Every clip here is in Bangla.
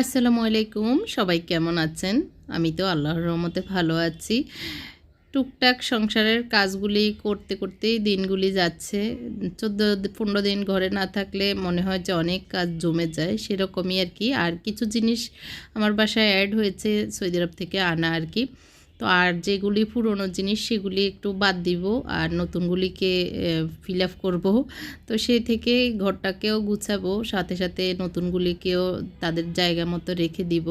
আসসালামু আলাইকুম, সবাই কেমন আছেন? আমি তো আল্লাহর রহমতে ভালো আছি। টুকটাক সংসারের কাজগুলি করতে করতেই দিনগুলি যাচ্ছে। চোদ্দ, পনেরো দিন ঘরে না থাকলে মনে হয় যে অনেক কাজ জমে যায়, সেরকমই আর কি। আর কিছু জিনিস আমার বাসায় অ্যাড হয়েছে, সৌদি আরব থেকে আনা আর কি। তো আর যেগুলি পুরনো জিনিস সেগুলি একটু বাদ দিব আর নতুনগুলিকে ফিল আপ করব। তো সেই থেকে ঘরটাকেও গুছাবো, সাথে সাথে নতুনগুলিকেও তাদের জায়গা মতো রেখে দিব।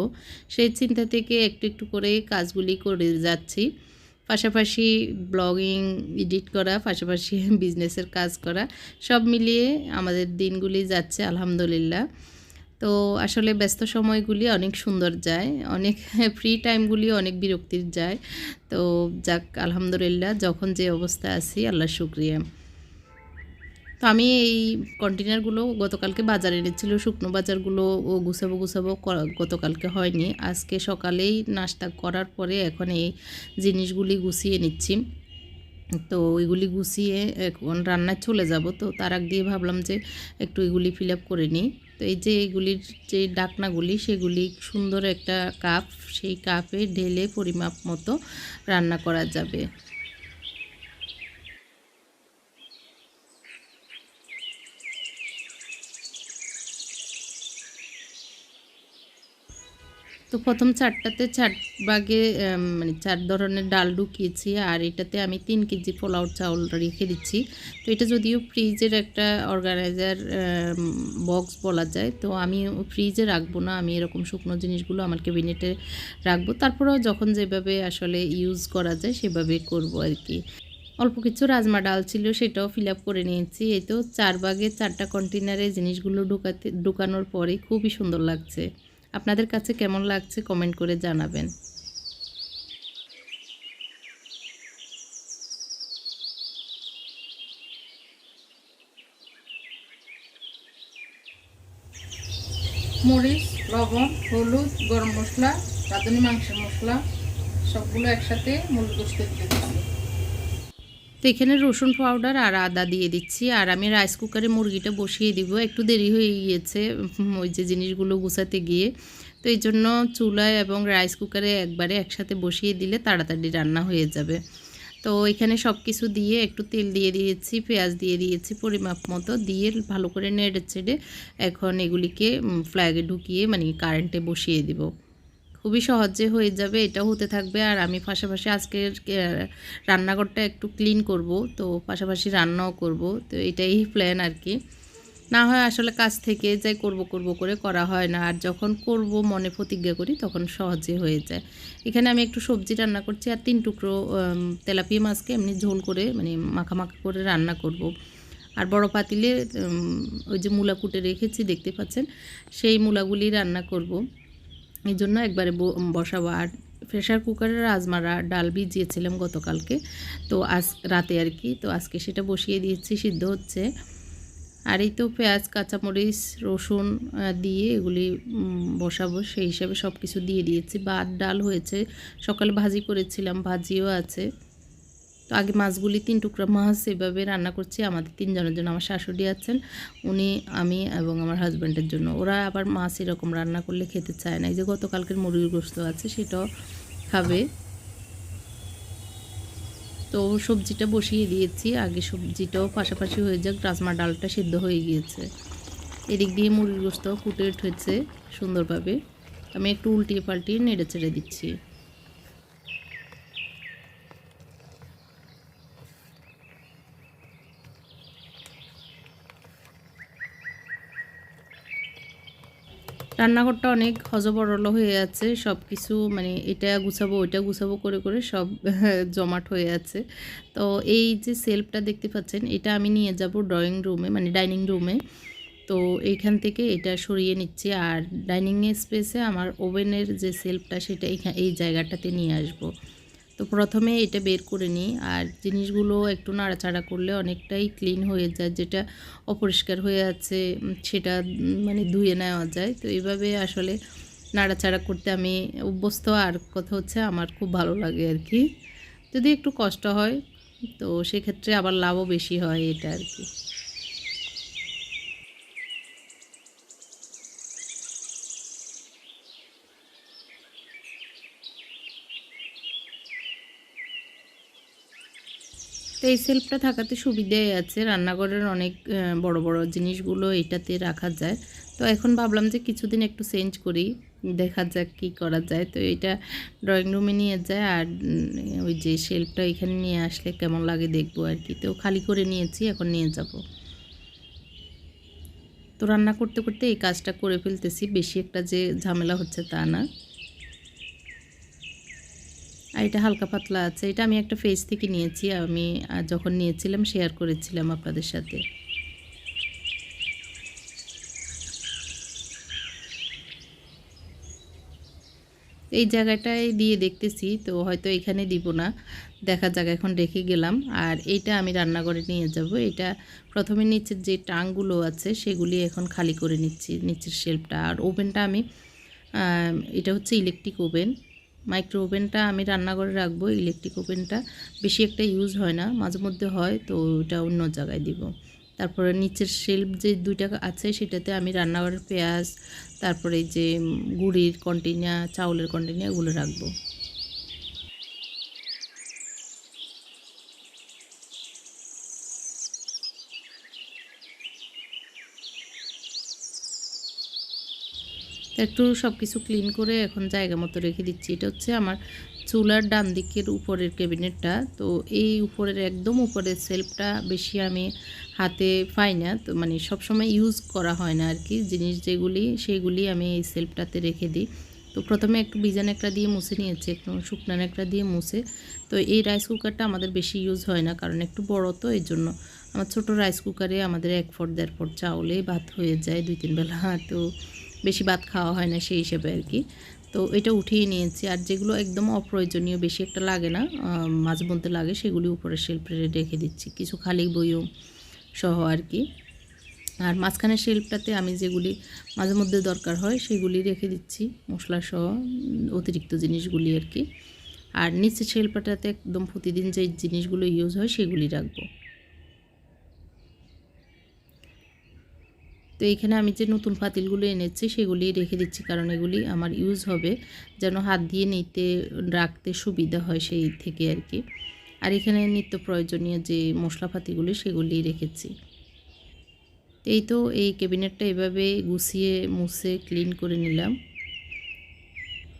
সেই চিন্তা থেকে একটু একটু করে কাজগুলি করে যাচ্ছি। পাশাপাশি ব্লগিং, এডিট করা, পাশাপাশি বিজনেসের কাজ করা, সব মিলিয়ে আমাদের দিনগুলি যাচ্ছে আলহামদুলিল্লাহ। তো আসলে ব্যস্ত সময়গুলি অনেক সুন্দর যায়, অনেক ফ্রি টাইমগুলি অনেক বিরক্তির যায়। তো যাক, আলহামদুলিল্লাহ, যখন যে অবস্থা আছি, আল্লাহ শুক্রিয়া। তো আমি এই কন্টেনারগুলো গতকালকে বাজারে এনেছিল, শুকনো বাজারগুলো ও গুছাবো গুছাবো গতকালকে হয়নি। আজকে সকালেই নাস্তা করার পরে এখন এই জিনিসগুলি গুছিয়ে নিচ্ছি। তো ওইগুলি গুছিয়ে এখন রান্নায় চলে যাব। তো তার আগ দিয়ে ভাবলাম যে একটু এগুলি ফিল আপ করে নিই। তো এই যে এগুলির যে ডাকনাগুলি, সেগুলি সুন্দর একটা কাপ, সেই কাপে ঢেলে পরিমাপ মতো রান্না করা যাবে। তো প্রথম চারটাতে চার বাগে মানে চার ধরনের ডাল ঢুকিয়েছি, আর এটাতে আমি তিন কেজি পোলাও চাউল রেখে দিচ্ছি। তো এটা যদিও ফ্রিজের একটা অর্গানাইজার বক্স বলা যায়, তো আমি ফ্রিজে রাখব না, আমি এরকম শুকনো জিনিসগুলো আমার ক্যাবিনেটে রাখব। তারপরেও যখন যেভাবে আসলে ইউজ করা যায়, সেভাবে করব আর কি। অল্প কিছু রাজমা ডাল ছিল, সেটাও ফিল করে নিয়েছি। এই তো চার বাগে চারটা কন্টেনারে জিনিসগুলো ঢুকাতে, ঢুকানোর পরে খুবই সুন্দর লাগছে। আপনাদের কাছে কেমন লাগছে কমেন্ট করে জানাবেন। মরিচ, লবণ, হলুদ, গরম মশলা, রাঁধুনি মাংসের মশলা, সবগুলো একসাথে মূল গোস্তে দিয়ে তো এখানে রসুন পাউডার আর আদা দিয়ে দিচ্ছি। আর আমি রাইস কুকারে মুরগিটা বসিয়ে দিব। একটু দেরি হয়ে গিয়েছে ওই যে জিনিসগুলো গুছাতে গিয়ে। তো এই জন্য চুলায় এবং রাইস কুকারে একবারে একসাথে বসিয়ে দিলে তাড়াতাড়ি রান্না হয়ে যাবে। তো এখানে সব কিছু দিয়ে একটু তেল দিয়ে দিয়েছি, পেঁয়াজ দিয়ে দিয়েছি পরিমাপ মতো। দিয়ে ভালো করে নেড়ে ছেড়ে এখন এগুলিকে ফ্ল্যাগে ঢুকিয়ে মানে কারেন্টে বসিয়ে দিব। খুবই সহজে হয়ে যাবে, এটাও হতে থাকবে আর আমি পাশাপাশি আজকের রান্নাঘরটা একটু ক্লিন করব, তো পাশাপাশি রান্নাও করব, তো এটাই প্ল্যান আর কি না হয় আসলে কাজ থেকে যাই করব করব করে করা হয় না, আর যখন করব, মনে প্রতিজ্ঞা করি, তখন সহজে হয়ে যায় এখানে আমি একটু সবজি রান্না করছি, আর তিন টুকরো তেলাপিয়া মাছকে এমনি ঝোল করে মানে মাখা মাখা করে রান্না করব। আর বড় পাতিলে ওই যে মূলা কুটে রেখেছি, দেখতে পাচ্ছেন, সেই মূলাগুলি রান্না করব। এই জন্য একবারে বসাবো। আর প্রেশার কুকারে রাজমারা ডাল ভিজিয়েছিলাম গতকালকে। তো আজ রাতে আর কি। তো আজকে সেটা বসিয়ে দিয়েছি, সিদ্ধ হচ্ছে। আর এই তো পেঁয়াজ, কাঁচামরিচ, রসুন দিয়ে এগুলি বসাবো। সেই হিসাবে সব কিছু দিয়ে দিয়েছি। ভাত, ডাল হয়েছে। সকালে ভাজি করেছিলাম, ভাজিও আছে। তো আগে মাছগুলি তিন টুকরা মাছ এভাবে রান্না করছি। আমাদের তিনজনের জন্য আমার শাশুড়ি আছেন, উনি, আমি এবং আমার হাজব্যান্ডের জন্য। ওরা আবার মাছ এরকম রান্না করলে খেতে চায় না। এই যে গতকালকের মুরগির গোস্ত আছে সেটাও খাবে। তো সবজিটা বসিয়ে দিয়েছি। আগে সবজিটাও পাশাপাশি হয়ে যাক রাজমা ডালটা সিদ্ধ হয়ে গিয়েছে। এদিক দিয়ে মুরগির গোস্তও ফুটে উঠেছে সুন্দরভাবে। আমি একটু উল্টিয়ে পাল্টিয়ে নেড়ে চেড়ে দিচ্ছি। রান্নাঘরটা অনেক হজবরল হয়ে আছে সব কিছু মানে এটা গুছাবো, ওইটা গুছাবো করে করে সব জমাট হয়ে আছে। তো এই যে সেলফটা দেখতে পাচ্ছেন, এটা আমি নিয়ে যাব ড্রয়িং রুমে মানে ডাইনিং রুমে তো এইখান থেকে এটা সরিয়ে নিচ্ছি, আর ডাইনিং স্পেসে আমার ওভেনের যে সেলফটা, সেটা এই জায়গাটাতে নিয়ে আসব। তো প্রথমে এটা বের করে নিই আর জিনিসগুলো একটু নাড়াচাড়া করলে অনেকটাই ক্লিন হয়ে যায়, যেটা অপরিষ্কার হয়ে আছে সেটা মানে ধুয়ে নেওয়া যায়। তো এইভাবে আসলে নাড়াচাড়া করতে আমি অভ্যস্ত। আর কথা হচ্ছে আমার খুব ভালো লাগে আর কি। যদি একটু কষ্ট হয়, তো সেক্ষেত্রে আবার লাভও বেশি হয় এটা আর কি। তো এই সেলফটা থাকাতে সুবিধাই আছে। রান্নাঘরের অনেক বড় বড় জিনিসগুলো এটাতে রাখা যায়। তো এখন ভাবলাম যে কিছুদিন একটু চেঞ্জ করি, দেখা যাক কী করা যায়। তো এটা ড্রয়িং রুমে নিয়ে যায় আর ওই যে শেলফটা এখানে নিয়ে আসলে কেমন লাগে দেখব আর কি। তো খালি করে নিয়েছি, এখন নিয়ে যাব। তো রান্না করতে করতে এই কাজটা করে ফেলতেছি, বেশি একটা যে ঝামেলা হচ্ছে তা না। আর এটা হালকা পাতলা আছে। এটা আমি একটা ফেস থেকে নিয়েছি, আমি যখন নিয়েছিলাম শেয়ার করেছিলাম আপনাদের সাথে। এই জায়গাটায় দিয়ে দেখতেছি, তো হয়তো এখানে দিব না। দেখা যাক, এখন রেখে গেলাম। আর এইটা আমি রান্নাঘরে নিয়ে যাব। এটা প্রথমে নিচের যে টাংগুলো আছে, সেগুলি এখন খালি করে নিচ্ছি, নিচের শেল্ফটা আর ওভেনটা আমি এটা হচ্ছে ইলেকট্রিক ওভেন মাইক্রো ওভেনটা আমি রান্নাঘরে রাখব, ইলেকট্রিক ওভেনটা। বেশি একটা ইউজ হয় না, মাঝে মধ্যে হয়, তো ওটা অন্য জায়গায় দিব। তারপরে নিচের শেল্ফ যে দুইটা আছে, সেটাতে আমি রান্নাঘরের পেঁয়াজ, তারপরে যে গুড়ির কন্টেনার চাউলের কন্টেনার এগুলো রাখব তো একটু সব কিছু ক্লিন করে এখন জায়গা মতো রেখে দিচ্ছি। এটা হচ্ছে আমার চুলার ডান দিকের উপরের ক্যাবিনেটটা। তো এই উপরের একদম উপরের সেলফটা বেশি আমি হাতে পাই না। তো মানে সবসময় ইউজ করা হয় না আর কি জিনিস যেগুলি, সেগুলি আমি এই সেলফটাতে রেখে দিই। তো প্রথমে একটু বিজান একটা দিয়ে মুছে নিয়েছি, একটু শুকনান একটা দিয়ে মুছে। তো এই রাইস কুকারটা আমাদের বেশি ইউজ হয় না, কারণ একটু বড় তো এই জন্য। আমার ছোটো রাইস কুকারে আমাদের এক ফট দেড় ফট চাউলে ভাত হয়ে যায়, দুই তিন বেলা। তো বেশি ভাত খাওয়া হয় না সেই হিসেবে আর কি। তো এটা উঠিয়ে নিয়েছি আর যেগুলো একদম অপ্রয়োজনীয়, বেশি একটা লাগে না মাঝে মধ্যে লাগে সেগুলি উপরে শেল্ফে রেখে দিচ্ছি। কিছু খালি বইও সহ আর কি। আর মাঝখানের শেল্ফটাতে আমি যেগুলি মাঝে মধ্যে দরকার হয় সেগুলি রেখে দিচ্ছি, মশলা সহ অতিরিক্ত জিনিসগুলি আর কি। আর নিচের শেল্ফটাতে একদম প্রতিদিন যে জিনিসগুলো ইউজ হয় সেগুলি রাখব। তো এখানে আমি যে নতুন পাতিলগুলো এনেছি সেগুলি রেখে দিচ্ছি, কারণ এগুলি আমার ইউজ হবে যেন হাত দিয়ে নিতে, রাখতে সুবিধা হয় সেই থেকে আর কি। আর এখানে নিত্য প্রয়োজনীয় যে মশলা মশলাপাতিগুলি সেগুলি রেখেছি। এই তো এই ক্যাবিনেটটা এভাবে গুছিয়ে, মুছে ক্লিন করে নিলাম।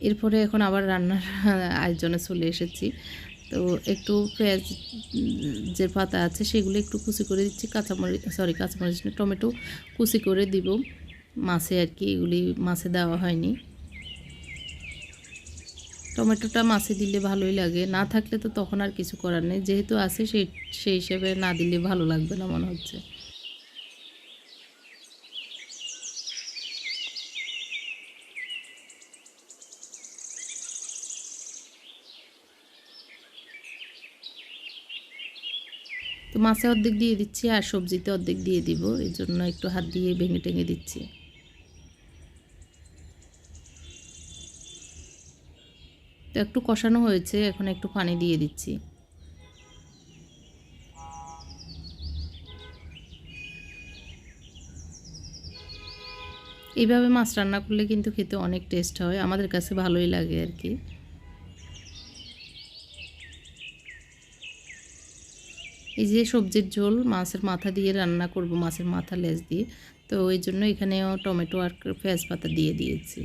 এরপরে এখন আবার রান্নার আয়োজনে চলে এসেছি। তো একটু পেঁয়াজ যে পাতা আছে সেগুলো একটু কুচি করে দিচ্ছি। কাঁচামরিচ সরি কাঁচামরিচ না, টমেটো কুচি করে দিব। মাছে আর কি এগুলি মাছে দেওয়া হয়নি। টমেটোটা মাছে দিলে ভালোই লাগে। না থাকলে তো তখন আর কিছু করার নেই। যেহেতু আছে সেই সেই হিসেবে না দিলে ভালো লাগবে না মনে হচ্ছে। তো মাছে অর্ধেক দিয়ে দিচ্ছি আর সবজিতে অর্ধেক দিয়ে দিব। এই জন্য একটু হাত দিয়ে ভেঙে টেঙে দিচ্ছি। তো একটু কষানো হয়েছে, এখন একটু পানি দিয়ে দিচ্ছি। এইভাবে মাছ রান্না করলে কিন্তু খেতে অনেক টেস্ট হয়, আমাদের কাছে ভালোই লাগে আর কি। এই যে সবজির ঝোল মাছের মাথা দিয়ে রান্না করব, মাছের মাথা লেজ দিয়ে। তো এই জন্য এখানেও টমেটো আর পেঁয়াজ পাতা দিয়ে দিয়েছি।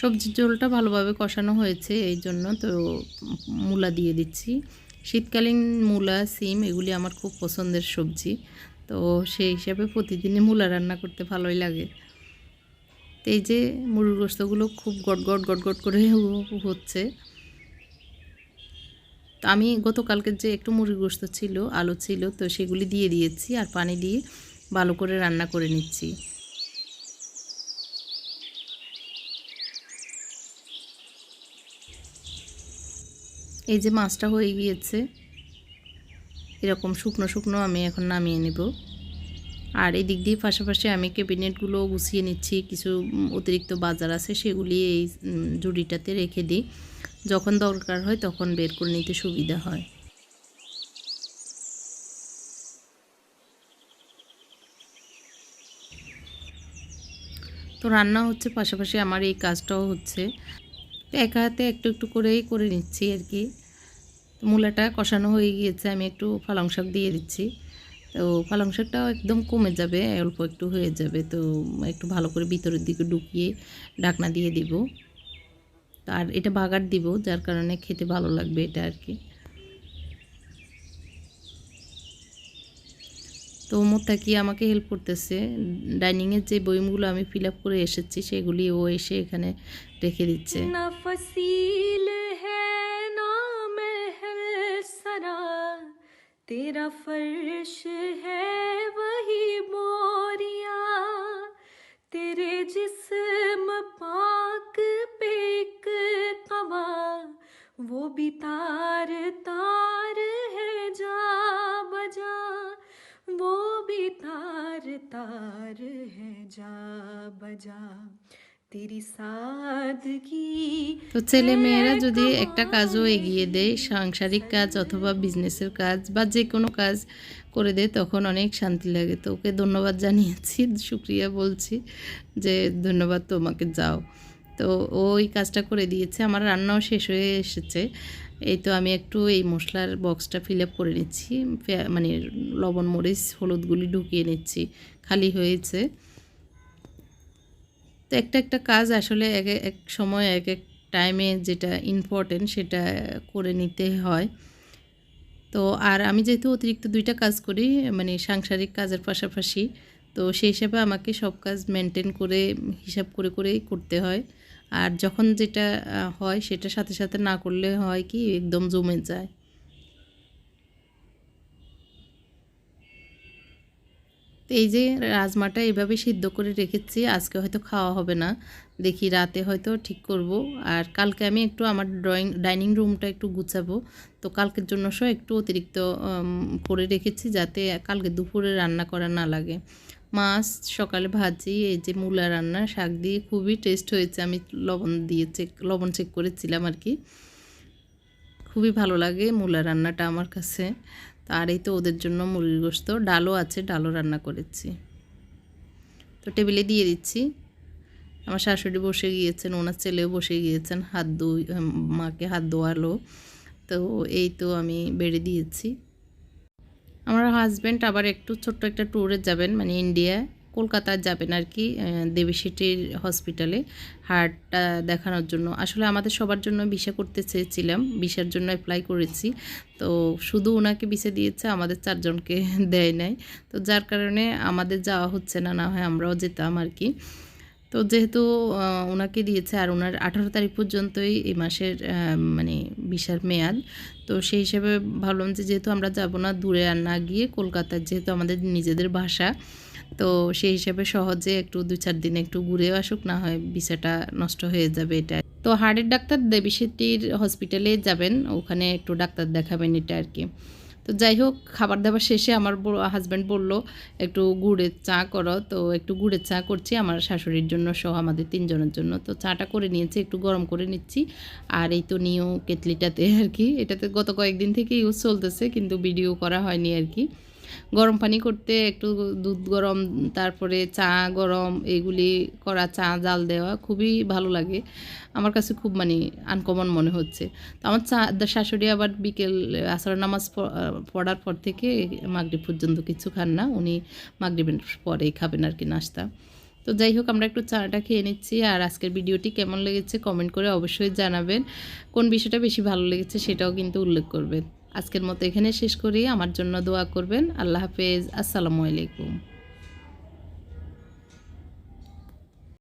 সবজির ঝোলটা ভালোভাবে কষানো হয়েছে, এই জন্য তো মূলা দিয়ে দিচ্ছি। শীতকালীন মূলা, সিম, এগুলি আমার খুব পছন্দের সবজি। তো সেই হিসাবে প্রতিদিনই মূলা রান্না করতে ভালোই লাগে। তো এই যে মুরুর গোস্তগুলো খুব গট গট গট গট করে হচ্ছে। তো আমি গতকালকের যে একটু মুরগির গোস্ত ছিল, আলু ছিল, তো সেগুলি দিয়ে দিয়েছি আর পানি দিয়ে ভালো করে রান্না করে নিচ্ছি। এই যে মাছটা হয়ে গিয়েছে, এরকম শুকনো শুকনো আমি এখন নামিয়ে নেব। আর এই দিক দিয়ে পাশাপাশি আমি ক্যাবিনেটগুলো গুছিয়ে নিচ্ছি, কিছু অতিরিক্ত বাজার আছে, সেগুলি এই জুড়িটাতে রেখে দিই। যখন দরকার হয় তখন বের করে নিতে সুবিধা হয়। তো তো রান্না হচ্ছে, পাশাপাশি আমার এই কাজটাও হচ্ছে। তো একা হাতে একটু একটু করেই করে নিচ্ছি আর কি। মূলাটা কষানো হয়ে গিয়েছে, আমি একটু পালং শাক দিয়ে দিচ্ছি। তো পালং শাকটাও একদম কমে যাবে, অল্প একটু হয়ে যাবে। তো একটু ভালো করে ভিতরের দিকে ঢুকিয়ে ঢাকনা দিয়ে দিব। আর এটা বাগার দিব, যার কারণে খেতে ভালো লাগবে এটা আর কি। তো মোত্তাকি আমাকে হেল্প করতেছে। ডাইনিংয়ের যে বইমগুলো আমি ফিল করে এসেছি, সেগুলি ও এসে এখানে রেখে দিচ্ছে। तेरा फर्श है वही बोरिया तेरे जिस्म पाक पे एक कवा वो भी तार तार है जा बजा। वो भी तार तार है जा बजा। তো ছেলে মেয়েরা যদি একটা কাজও এগিয়ে দেয় সাংসারিক কাজ অথবা বিজনেসের কাজ বা যে কোনো কাজ করে দেয় তখন অনেক শান্তি লাগে। তো ওকে ধন্যবাদ জানিয়েছি শুক্রিয়া বলছি যে ধন্যবাদ তোমাকে যাও। তো ওই কাজটা করে দিয়েছে আমার রান্নাও শেষ হয়ে এসেছে। এই তো আমি একটু এই মশলার বক্সটা ফিল আপ করে নিচ্ছি মানে লবণ মরিচ হলুদগুলি ঢুকিয়ে নিচ্ছি খালি হয়েছে। তো একটা একটা কাজ আসলে এক এক সময়, এক এক টাইমে যেটা ইম্পর্টেন্ট সেটা করে নিতে হয়। তো আর আমি যেহেতু অতিরিক্ত দুইটা কাজ করি মানে সাংসারিক কাজের পাশাপাশি, তো সেই হিসাবে আমাকে সব কাজ মেনটেন করে, হিসাব করে, করেই করতে হয়। আর যখন যেটা হয় সেটা সাথে সাথে না করলে হয় কি, একদম জমে যায়। তো এই যে রাজমাটা এভাবে সিদ্ধ করে রেখেছি, আজকে হয়তো খাওয়া হবে না। দেখি রাতে হয়তো ঠিক করব। আর কালকে আমি একটু আমার ড্রয়িং, ডাইনিং রুমটা একটু গুছাবো। তো কালকের জন্য সব একটু অতিরিক্ত করে রেখেছি যাতে কালকে দুপুরে রান্না করা না লাগে। মাছ, সকালে ভাজি, এই যে মূলা রান্না, শাক দিয়ে খুবই টেস্ট হয়েছে। আমি লবণ দিয়ে চেক লবণ চেক করেছিলাম আর কি। খুবই ভালো লাগে মূলা রান্নাটা আমার কাছে। আর এই তো ওদের জন্য মুরগির গোস্ত ডালও আছে, ডালও রান্না করেছি। তো টেবিলে দিয়ে দিচ্ছি। আমার শাশুড়ি বসে গিয়েছেন, ওনার ছেলেও বসে গিয়েছেন, হাত দুই মাকে হাত দোয়ালো তো এই তো আমি বেড়ে দিয়েছি। আমার হাজব্যান্ড আবার একটু ছোট্ট একটা ট্যুরে যাবেন মানে ইন্ডিয়া কলকাতায় যাবেন আর কি আহ, দেবী সিটির হসপিটালে হার্টটা দেখানোর জন্য। আসলে আমাদের সবার জন্য ভিসা করতে চেয়েছিলাম ভিসার জন্য অ্যাপ্লাই করেছি। তো শুধু ওনাকে ভিসা দিয়েছে আমাদের চারজনকে দেয় নাই। তো যার কারণে আমাদের যাওয়া হচ্ছে না না হয় আমরাও যেতাম আর কি। তো যেহেতু ওনাকে দিয়েছে আর ওনার আঠারো তারিখ পর্যন্তই এই মাসের মানে ভিসার মেয়াদ। তো সেই হিসেবে ভাবলাম যে যেহেতু আমরা যাব না দূরে আর না গিয়ে কলকাতার যেহেতু আমাদের নিজেদের ভাষা তো সেই হিসাবে সহজে একটু দু চার দিন একটু ঘুরেও আসুক, না হয় ভিসাটা নষ্ট হয়ে যাবে এটা। তো হার্টের ডাক্তার দেবীশেটির হসপিটালে যাবেন, ওখানে একটু ডাক্তার দেখাবেন এটা আর কি। তো যাই হোক, খাবার দাবার শেষে আমার হাজব্যান্ড বলল, একটু গুড়ের চা করো। তো একটু গুড়ের চা করছি আমার শাশুড়ির জন্য সহ আমাদের তিনজনের জন্য। তো চাটা করে নিয়েছি, একটু গরম করে নিচ্ছি। আর এই তো নিউ কেটলিটাতে আর কি, এটাতে গত কয়েকদিন থেকে ইউজ চলতেছে, কিন্তু ভিডিও করা হয়নি আর কি। গরম পানি করতে একটু দুধ গরম, তারপরে চা গরম, এগুলি করা চা, জাল দেওয়া খুবই ভালো লাগে। আমার কাছে খুব মানে আনকমন মনে হচ্ছে। তো আমার চা শাশুড়ি আবার বিকেল আসর নামাজ পড়ার পর থেকে মাগরিব পর্যন্ত কিছু খান না, উনি মাগরিবের পরেই খাবেন আর কি নাস্তা। তো যাই হোক, আমরা একটু চাটা খেয়ে নিচ্ছি, আর আজকের ভিডিওটি কেমন লেগেছে কমেন্ট করে অবশ্যই জানাবেন। কোন বিষয়টা বেশি ভালো লেগেছে সেটাও কিন্তু উল্লেখ করবেন। আজকের মতো এখানে শেষ করি। আমার জন্য দোয়া করবেন। আল্লাহ হাফেজ। আসসালামু আলাইকুম।